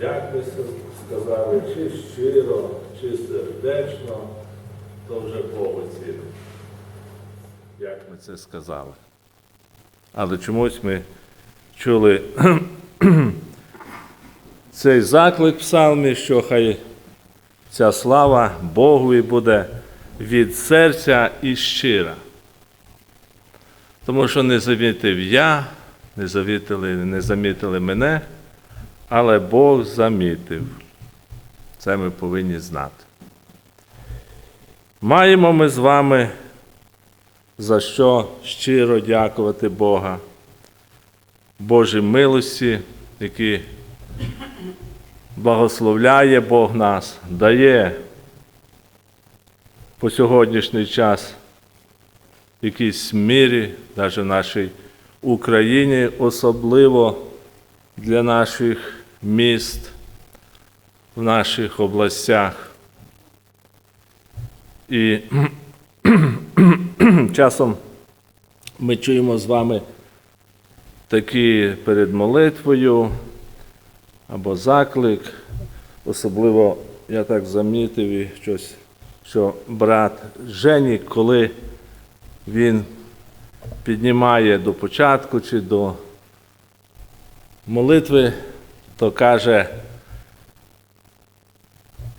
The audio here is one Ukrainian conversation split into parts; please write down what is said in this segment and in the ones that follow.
Як ви сказали, чи щиро, чи сердечно, то вже Бог оцінить. Як ми це сказали. Але чомусь ми чули цей заклик в псалмі, що хай ця слава Богові буде від серця і щира. Тому що не замітив я, не замітили, не замітили мене, але Бог замітив. Це ми повинні знати. Маємо ми з вами за що щиро дякувати Бога, Божій милості, які благословляє Бог нас, дає по сьогоднішній час якійсь мірі, навіть в нашій Україні, особливо для наших міст, в наших областях. І часом ми чуємо з вами такі перед молитвою або заклик. Особливо я так замітив і щось, що брат Жені, коли він піднімає до початку чи до молитви, то каже,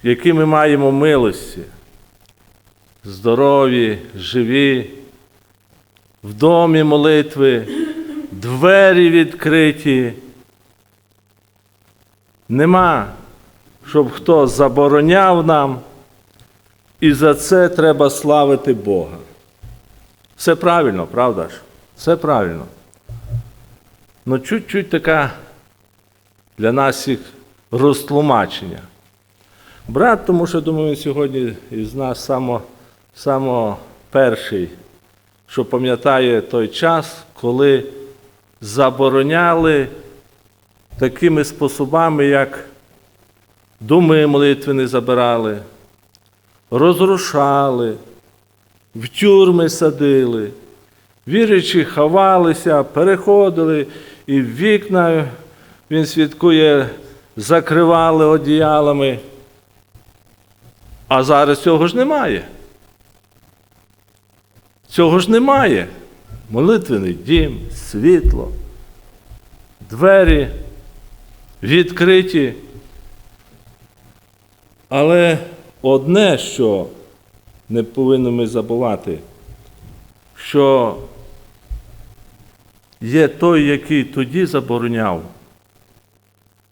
які ми маємо милості, здорові, живі, в домі молитви, двері відкриті. Нема, щоб хто забороняв нам, і за це треба славити Бога. Все правильно, правда ж? Все правильно. Ну, чуть-чуть така для нас всіх розтлумачення. Брат, тому що, думаю, сьогодні із нас само, само перший, що пам'ятає той час, коли забороняли такими способами, як думи молитви не забирали, розрушали, в тюрми садили, віруючі ховалися, переходили, і вікна, він свідкує, закривали одіялами. А зараз цього ж немає. Цього ж немає. Молитвений дім, світло, двері відкриті. Але одне, що не повинні ми забувати, що є той, який тоді забороняв,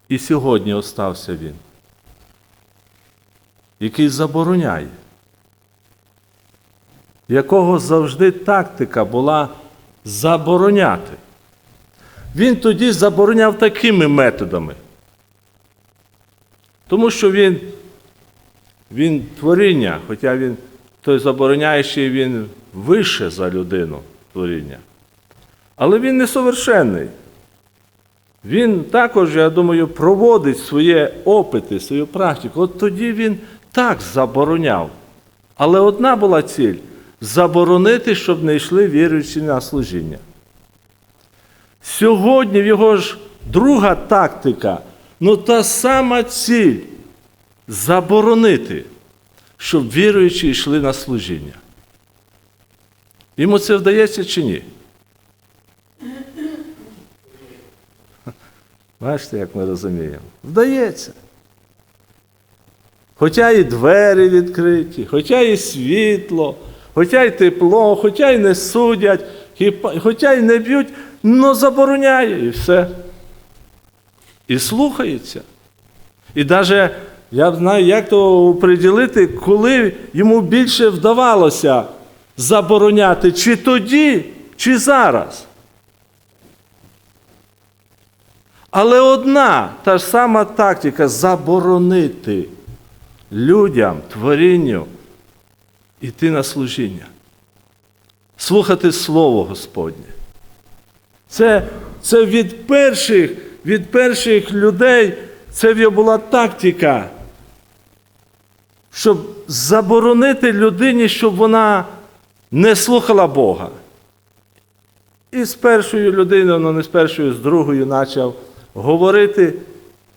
і сьогодні остався він, який забороняє, якого завжди тактика була забороняти. Він тоді забороняв такими методами. Тому що він, він творіння, хоча він той забороняючий, він вище за людину творіння. Але він несовершенний. Він також, я думаю, проводить свої опити, свою практику. От тоді він так забороняв. Але одна була ціль заборонити, щоб не йшли віруючі на служіння. Сьогодні його ж друга тактика, ну та сама ціль заборонити, щоб віруючі йшли на служіння. Йому це вдається чи ні? Бачите, як ми розуміємо? Вдається. Хоча і двері відкриті, хоча і світло, хоча й тепло, хоча й не судять, хоча й не б'ють, але забороняє і все. І слухається. І навіть я знаю, як то приділити, коли йому більше вдавалося забороняти, чи тоді, чи зараз. Але одна та ж сама тактика заборонити людям, творінню йти на служіння, слухати Слово Господнє. Це, це від перших, від перших людей, це була тактика, щоб заборонити людині, щоб вона не слухала Бога. І з першою людиною, ну не з першою, з другою почав говорити.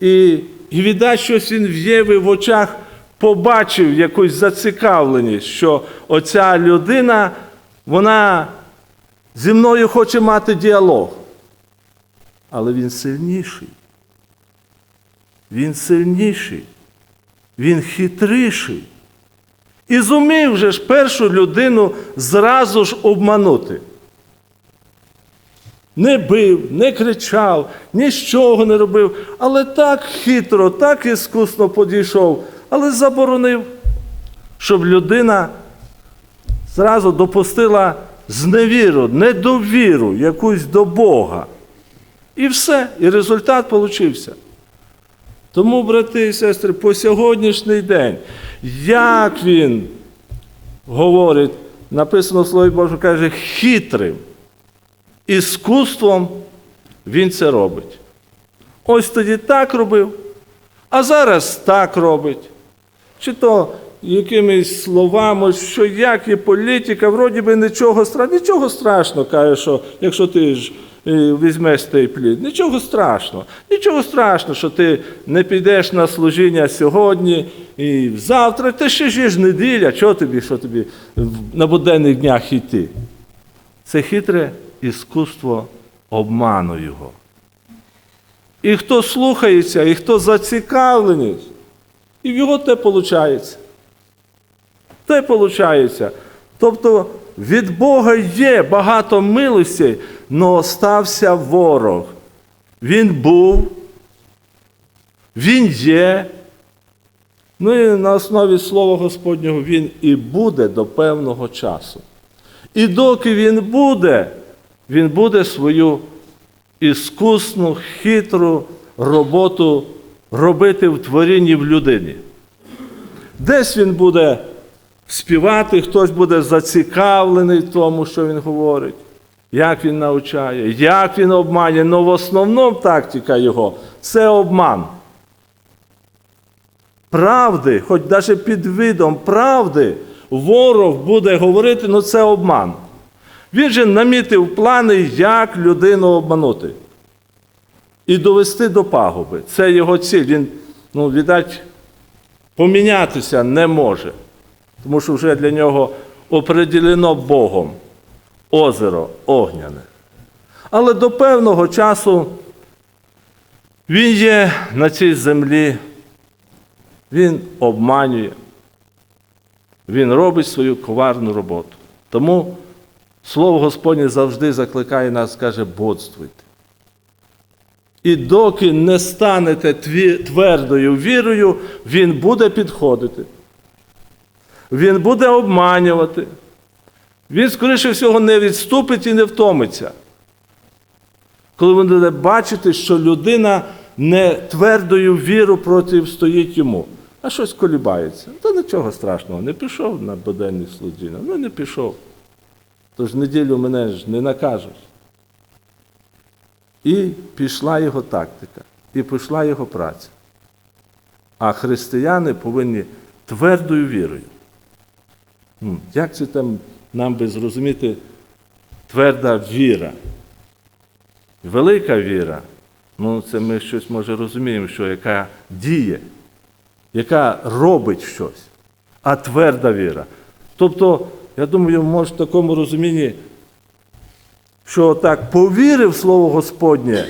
І, віддать щось він в Єві в очах побачив якусь зацікавленість, що оця людина, вона зі мною хоче мати діалог. Але він сильніший. Він сильніший. Він хитріший. І зумів же ж першу людину зразу ж обманути. Не бив, не кричав, нічого не робив, але так хитро, так іскусно підійшов, але заборонив, щоб людина зразу допустила зневіру, недовіру якусь до Бога. І все, і результат получився. Тому, брати і сестри, по сьогоднішній день, як він говорить, написано в Слові Божому, каже, хитрим, іскусством він це робить. Ось тоді так робив, а зараз так робить. Чи то якимись словами, що як є політика, вроді би нічого страшного. Нічого страшного, каже, що якщо ти ж е, візьмеш цей плід, нічого страшного. Нічого страшного, що ти не підеш на служіння сьогодні і завтра. Ти ще ж неділя, що тобі, що тобі на буденних днях йти? Це хитре іскусство обману його. І хто слухається, і хто зацікавлений, і в його те виходить. Те виходить. Тобто від Бога є багато милостей, але стався ворог. Він був, він є. Ну і на основі Слова Господнього він і буде до певного часу. І доки він буде, він буде свою іскусну, хитру роботу робити в творінні в людині. Десь він буде співати, хтось буде зацікавлений в тому, що він говорить, як він навчає, як він обманює. Але в основному тактика його це обман. Правди, хоч навіть під видом правди, ворог буде говорити, ну це обман. Він же намітив плани, як людину обманути. І довести до пагуби. Це його ціль. Він, ну, віддать, помінятися не може. Тому що вже для нього определено Богом озеро огняне. Але до певного часу він є на цій землі, він обманює, він робить свою коварну роботу. Тому Слово Господнє завжди закликає нас, каже, бодствуйте. І доки не станете твердою вірою, він буде підходити. Він буде обманювати. Він, скоріше всього, не відступить і не втомиться. Коли він буде бачити, що людина не твердою віру проти стоїть йому, а щось колібається. Та нічого страшного, не пішов на буденний служіння. Ну не пішов. Тож неділю мене ж не накажеш. І пішла його тактика, і пішла його праця. А християни повинні твердою вірою. М, Як це там нам би зрозуміти тверда віра? Велика віра, ну це ми щось може розуміємо, що яка діє, яка робить щось, а тверда віра. Тобто, я думаю, може в такому розумінні, що так повірив Слово Господнє,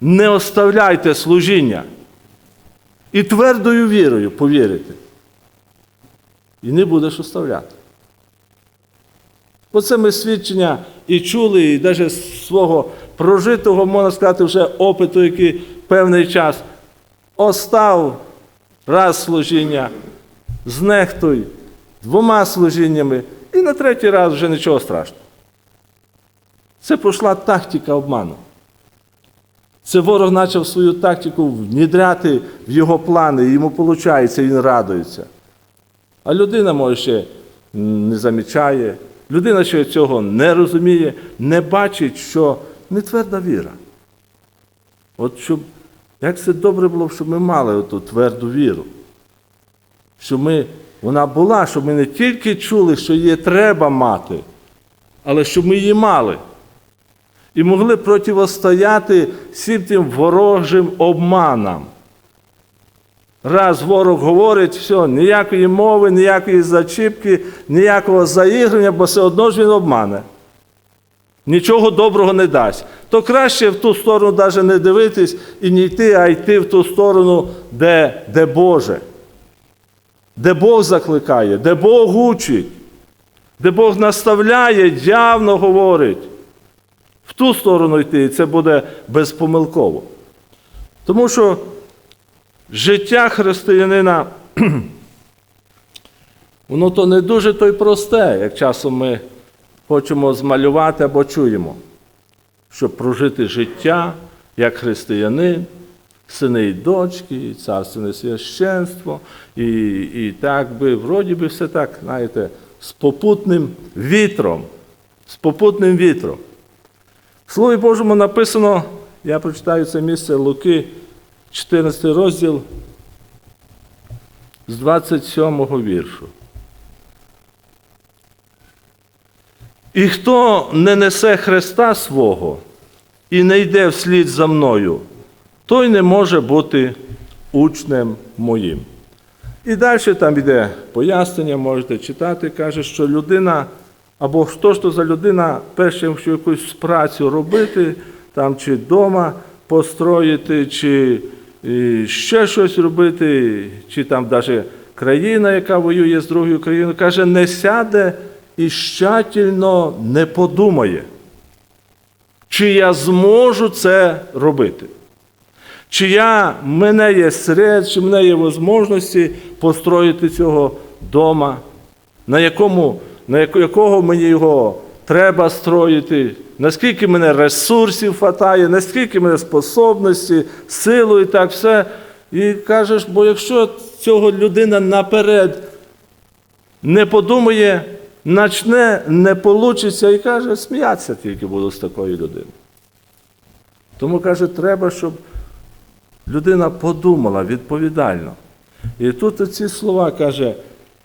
не оставляйте служіння. І твердою вірою повірите. І не будеш оставляти. Оце ми свідчення і чули, і навіть свого прожитого, можна сказати, вже опиту, який певний час остав раз служіння, знехтуй двома служіннями, і на третій раз вже нічого страшного. Це пішла тактика обману. Це ворог почав свою тактику внідряти в його плани, і йому виходить, він радується. А людина, може, ще не замічає, людина ще цього не розуміє, не бачить, що не тверда віра. От щоб, як це добре було, щоб ми мали ту тверду віру. Щоб ми, вона була, щоб ми не тільки чули, що її треба мати, але щоб ми її мали. і могли противостояти всім тим ворожим обманам. Раз ворог говорить, все, ніякої мови, ніякої зачіпки, ніякого заіграння, бо все одно ж він обмане. Нічого доброго не дасть. То краще в ту сторону навіть не дивитись і не йти, а йти в ту сторону, де, де Боже, де Бог закликає, де Бог учить, де Бог наставляє, явно говорить. В ту сторону йти, і це буде безпомилково. Тому що життя християнина, воно то не дуже то й просте, як часом ми хочемо змалювати або чуємо, щоб прожити життя як християнин, сини і дочки, і царственне священство, і, і так би, вроді би, все так, знаєте, з попутним вітром. З попутним вітром. В Слові Божому написано, я прочитаю це місце Луки, 14 розділ з 27 віршу. І хто не несе Христа свого і не йде вслід за мною, той не може бути учнем моїм. І далі там йде пояснення, можете читати, каже, що людина, або що ж то за людина, перше, що якусь працю робити, там чи вдома построїти, чи і, ще щось робити, чи там навіть країна, яка воює з другою країною, каже, не сяде і щательно не подумає, чи я зможу це робити. Чи я, в мене є средств, чи в мене є можливості построїти цього дома, на якому, на якого мені його треба строїти, наскільки мене ресурсів хватає, наскільки мене способності, силу і так все. І кажеш, бо якщо цього людина наперед не подумає, начне, не получиться і каже, сміятися тільки буду з такої людини. Тому каже, треба, щоб людина подумала відповідально. І тут ці слова каже: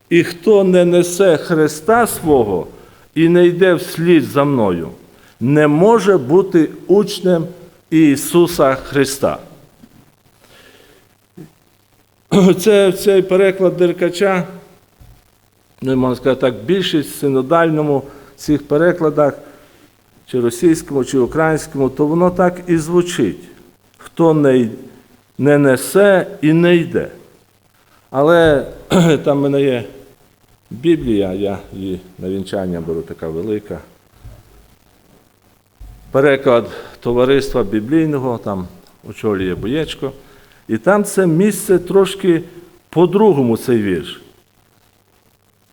і хто не несе Христа свого і не йде вслід за мною, не може бути учнем Ісуса Христа. Це цей переклад Деркача, ну, можна сказати так, більшість в синодальному цих перекладах, чи російському, чи українському, то воно так і звучить. Хто не, не несе і не йде. Але там в мене є Біблія, я її на вінчання беру така велика. Переклад товариства біблійного, там очолює Боєчко. І там це місце трошки по-другому цей вірш.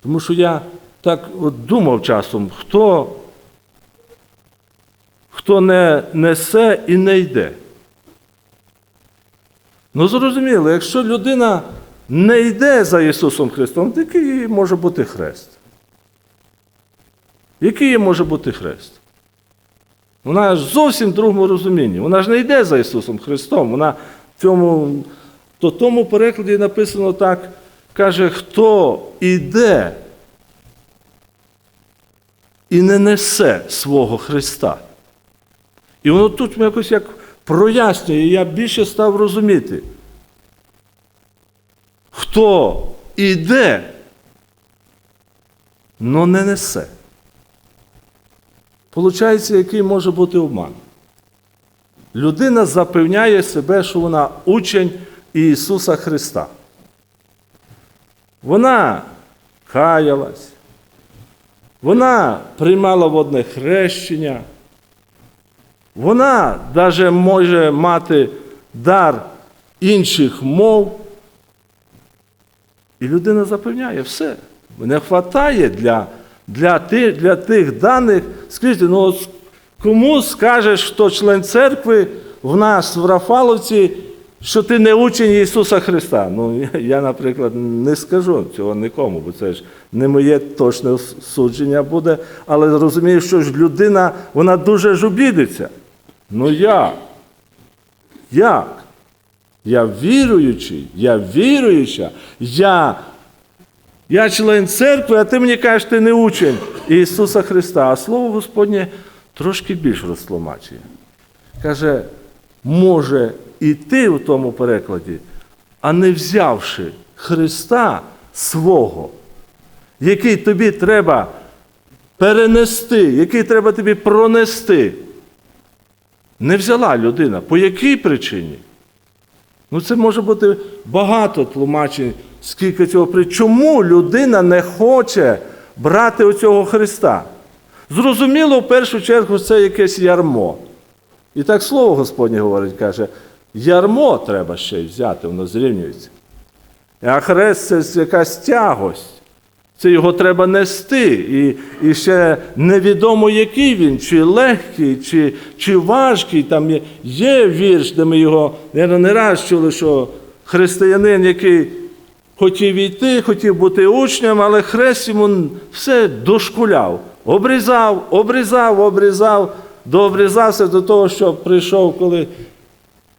Тому що я так от думав часом, хто, хто не несе і не йде. Ну, зрозуміло, якщо людина не йде за Ісусом Христом, то який їй може бути хрест? Який їй може бути хрест? Вона ж зовсім в другому розумінні. Вона ж не йде за Ісусом Христом. Вона в цьому, то тому перекладі написано так, каже, хто іде і не несе свого Христа. І воно тут якось як прояснює, і я більше став розуміти. Хто іде, но не несе. Получається, який може бути обман? Людина запевняє себе, що вона учень Ісуса Христа. Вона каялась, вона приймала водне хрещення, вона навіть може мати дар інших мов. І людина запевняє, все, не вистачає для, для, тих, для тих даних. Скажіть, ну от кому скажеш, хто член церкви в нас в Рафаловці, що ти не учень Ісуса Христа? Ну, я, наприклад, не скажу цього нікому, бо це ж не моє точне судження буде, але розумію, що ж людина, вона дуже ж обідиться. Ну як? Як? Я віруючий, я віруюча, я, я член церкви, а ти мені кажеш, ти не учень Ісуса Христа. А Слово Господнє трошки більш розтлумачує. Каже, може іти в тому перекладі, а не взявши Христа свого, який тобі треба перенести, який треба тобі пронести. Не взяла людина. По якій причині? Ну, це може бути багато тлумачень, скільки цього при. Чому людина не хоче брати оцього Христа? Зрозуміло, в першу чергу, це якесь ярмо. І так слово Господнє говорить, каже, ярмо треба ще й взяти, воно зрівнюється. А хрест це якась тягость. Це його треба нести. І, і ще невідомо, який він, чи легкий, чи, чи важкий. Там є, є вірш, де ми його наверно, не раз чули, що християнин, який хотів йти, хотів бути учнем, але хрест йому все дошкуляв. Обрізав, обрізав, обрізав, дообрізався до того, що прийшов, коли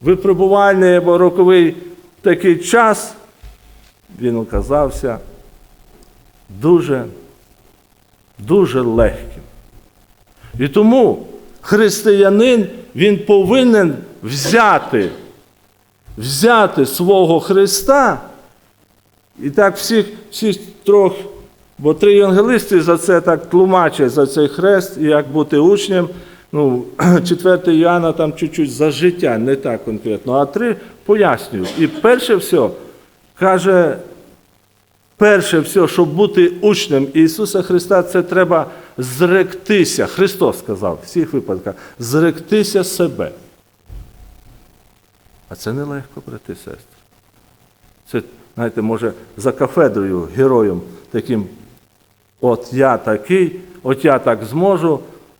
випробувальний або роковий такий час, він оказався дуже, дуже легким. І тому християнин він повинен взяти, взяти свого Христа. І так всіх, всіх трьох, бо три євангелисти за це так тлумачать за цей хрест, і як бути учнем. Ну, 4 Іоанна там чуть-чуть за життя, не так конкретно, а три пояснюють. І перше все каже, перше все, щоб бути учнем Ісуса Христа, це треба зректися. Христос сказав в всіх випадках, зректися себе. А це нелегко, брати і сестри. Це, знаєте, може, за кафедрою героєм таким, от я такий, от я так зможу,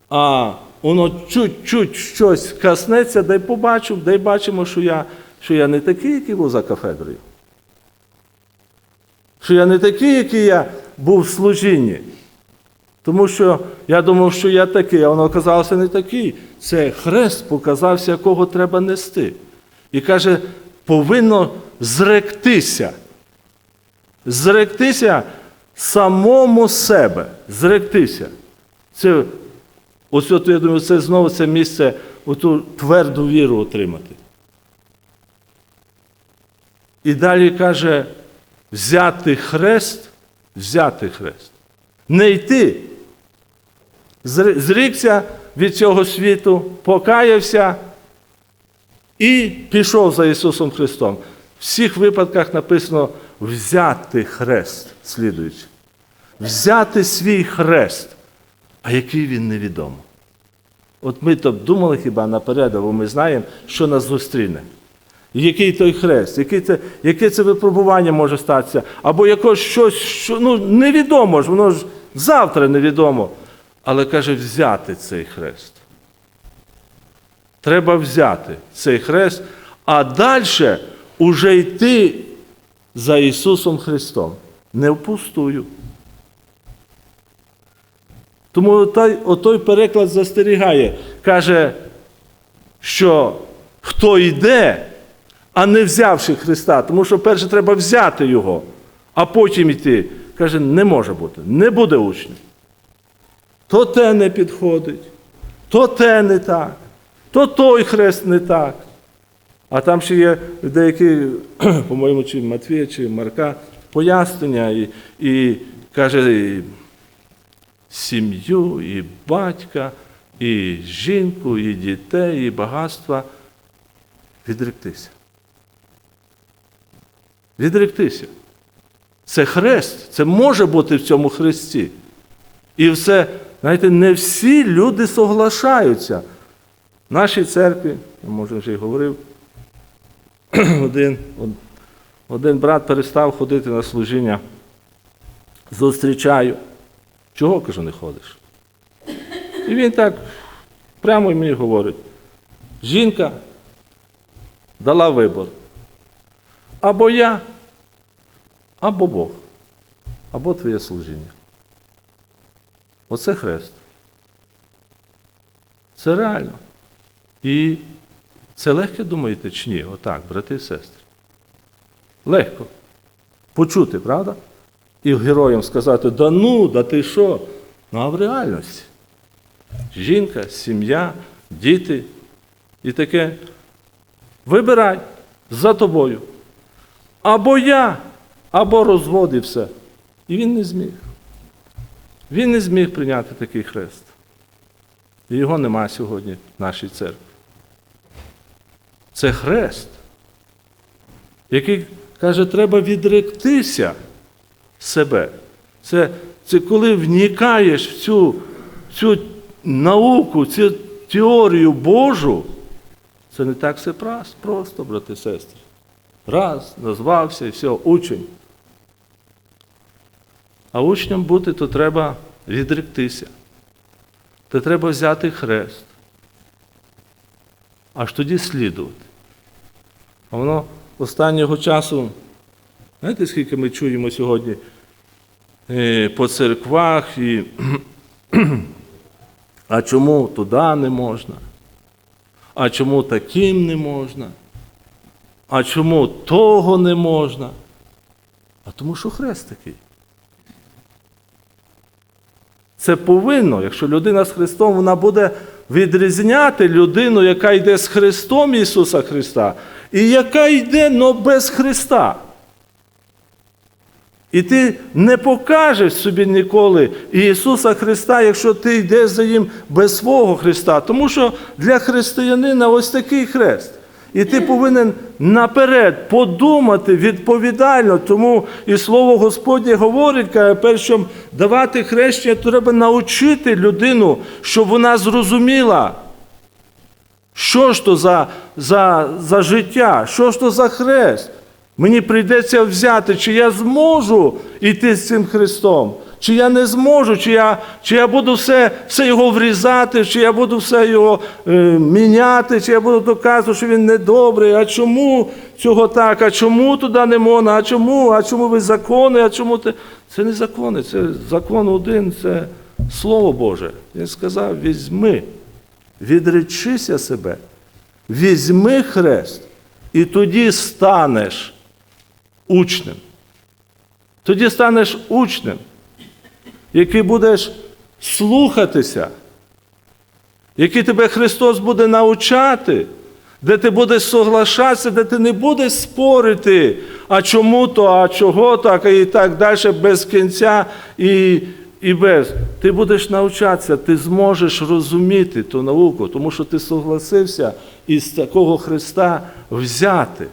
а воно чуть-чуть щось коснеться, дай побачу, дай бачимо, що я, що я не такий, який був за кафедрою. Що я не такий, який я був в служінні. Тому що я думав, що я такий, а воно оказалося не такий. Це хрест показався, якого треба нести. І каже, повинно зректися. Зректися самому себе. Зректися. Це, ось от, я думаю, це знову це місце оту тверду віру отримати. І далі каже, взяти хрест, взяти хрест. Не йти. Зрікся від цього світу, покаявся і пішов за Ісусом Христом. В всіх випадках написано взяти хрест, слідуючи. Взяти свій хрест. А який він невідомо. От ми то думали хіба наперед, бо ми знаємо, що нас зустріне. Який той хрест, яке це, яке це випробування може статися, або якось щось, що ну, невідомо ж, воно ж завтра невідомо. Але каже, взяти цей хрест. Треба взяти цей хрест, а далі уже йти за Ісусом Христом. Не впустую. Тому отой, отой переклад застерігає, каже, що хто йде, а не взявши Христа, тому що перше треба взяти Його, а потім йти. Каже, не може бути, не буде учнем. То те не підходить, то те не так, то той хрест не так. А там ще є деякі, по-моєму, чи Матвія, чи Марка, пояснення, і, і каже, і сім'ю, і батька, і жінку, і дітей, і багатства. Відректися. Відректися. Це хрест, це може бути в цьому хресті. І все, знаєте, не всі люди соглашаються. В нашій церкві, я може вже й говорив, один, один брат перестав ходити на служіння. Зустрічаю. Чого, кажу, не ходиш? І він так прямо мені говорить. Жінка дала вибор. Або я, або Бог, або твоє служіння. Оце хрест. Це реально. І це легко думаєте чи ні? Отак, брати і сестри. Легко. Почути, правда? І героям сказати, да ну, да ти що? Ну а в реальності. жінка, сім'я, діти і таке. Вибирай за тобою. Або я, або розвод і все. І він не зміг. Він не зміг прийняти такий хрест. І його нема сьогодні в нашій церкві. Це хрест, який каже, треба відректися себе. Це, це коли вникаєш в цю, цю науку, цю теорію Божу, це не так все просто, брати і сестри. Раз, назвався і все, учень. А учням бути, то треба відректися. То треба взяти хрест. Аж тоді слідувати. А воно останнього часу, знаєте, скільки ми чуємо сьогодні е, по церквах, і, а чому туди не можна? А чому таким не можна? А чому того не можна? А тому що хрест такий. Це повинно, якщо людина з Христом, вона буде відрізняти людину, яка йде з Христом Ісуса Христа, і яка йде, но без Христа. І ти не покажеш собі ніколи Ісуса Христа, якщо ти йдеш за Ним без свого Христа. Тому що для християнина ось такий хрест. І ти повинен наперед подумати відповідально, тому і слово Господнє говорить, каже, перш чим давати хрещення, треба навчити людину, щоб вона зрозуміла, що ж то за, за, за життя, що ж то за хрест. Мені прийдеться взяти, чи я зможу йти з цим Христом, чи я не зможу, чи я, чи я буду все, все його врізати, чи я буду все його е, міняти, чи я буду доказувати, що він недобрий, а чому цього так, а чому туди не можна, а чому, а чому ви закони, а чому те. Це не закони, це закон один, це Слово Боже. Він сказав: візьми, відречися себе, візьми хрест, і тоді станеш учнем. Тоді станеш учнем, який будеш слухатися, який тебе Христос буде навчати, де ти будеш соглашатися, де ти не будеш спорити, а чому то, а чого так, і так далі, без кінця і, і без. Ти будеш навчатися, ти зможеш розуміти ту науку, тому що ти согласився із такого Христа взяти.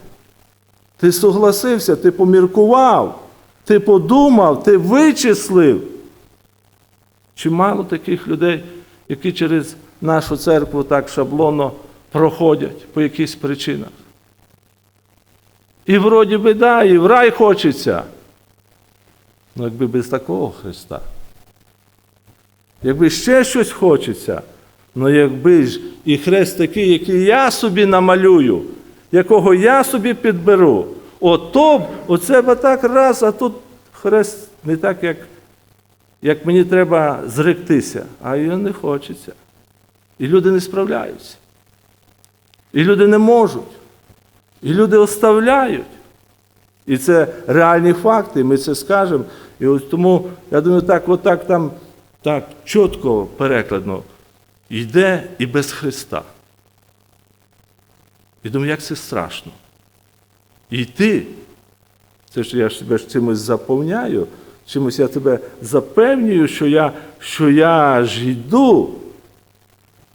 Ти согласився, ти поміркував, ти подумав, ти вичислив. Чимало таких людей, які через нашу церкву так шаблонно проходять по якихось причинах. І вроді би, да, і в рай хочеться. Ну, якби без такого Христа. Якби ще щось хочеться, ну якби ж і хрест такий, який я собі намалюю, якого я собі підберу, ото б, оце б так раз, а тут хрест не так, як, як мені треба зректися, а його не хочеться. І люди не справляються. І люди не можуть. І люди оставляють. І це реальні факти, ми це скажемо. І ось тому, я думаю, так, отак там так чітко перекладно йде і без Христа. І думаю, як це страшно. І йти, це ж я себе ж чимось заповняю, чимось я тебе запевнюю, що я, що я ж йду,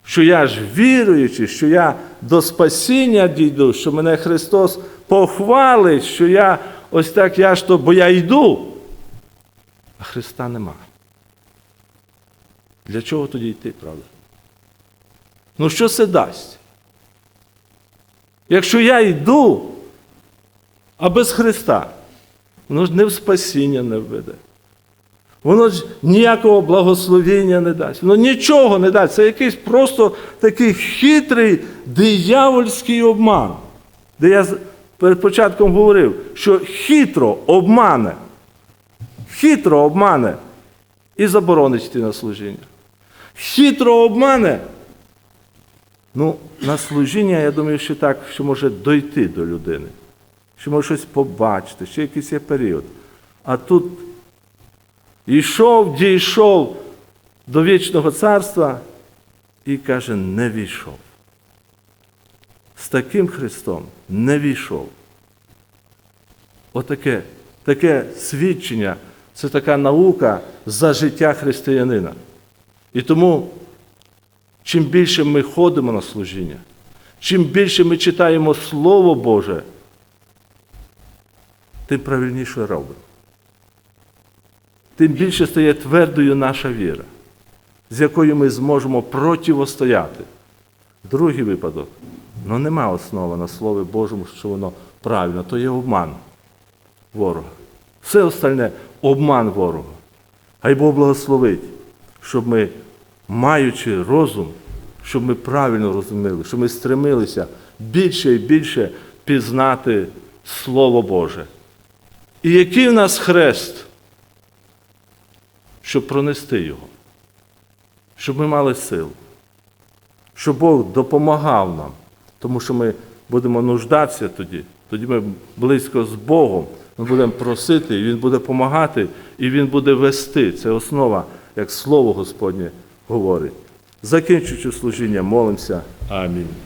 що я ж віруючий, що я до спасіння дійду, що мене Христос похвалить, що я ось так я ж то, бо я йду, а Христа нема. Для чого тоді йти, правда? Ну що це дасть? Якщо я йду, а без Христа, воно ж не в спасіння не введе. Воно ж ніякого благословення не дасть. Воно нічого не дасть. Це якийсь просто такий хитрий диявольський обман. Де я перед початком говорив, що хитро обмане, хитро обмане і заборонить йти на служіння. Хитро обмане. Ну, на служіння, я думаю, що так, що може дойти до людини, що може щось побачити, ще якийсь є період. А тут йшов, дійшов до вічного царства, і каже, не війшов. З таким Христом не війшов. Отаке таке свідчення це така наука за життя християнина. І тому, чим більше ми ходимо на служіння, чим більше ми читаємо Слово Боже, тим правильніше робимо. Тим більше стає твердою наша віра, з якою ми зможемо противостояти. Другий випадок. Ну нема основи на Слові Божому, що воно правильно, то є обман ворога. Все остальне обман ворога. Хай Бог благословить, щоб ми, маючи розум, щоб ми правильно розуміли, щоб ми стремилися більше і більше пізнати Слово Боже. І який в нас хрест, щоб пронести його, щоб ми мали силу, щоб Бог допомагав нам, тому що ми будемо нуждатися тоді, тоді ми близько з Богом, ми будемо просити, і Він буде допомагати, і Він буде вести. Це основа, як Слово Господнє говорить. Закінчуючи служіння, молимося. Амінь.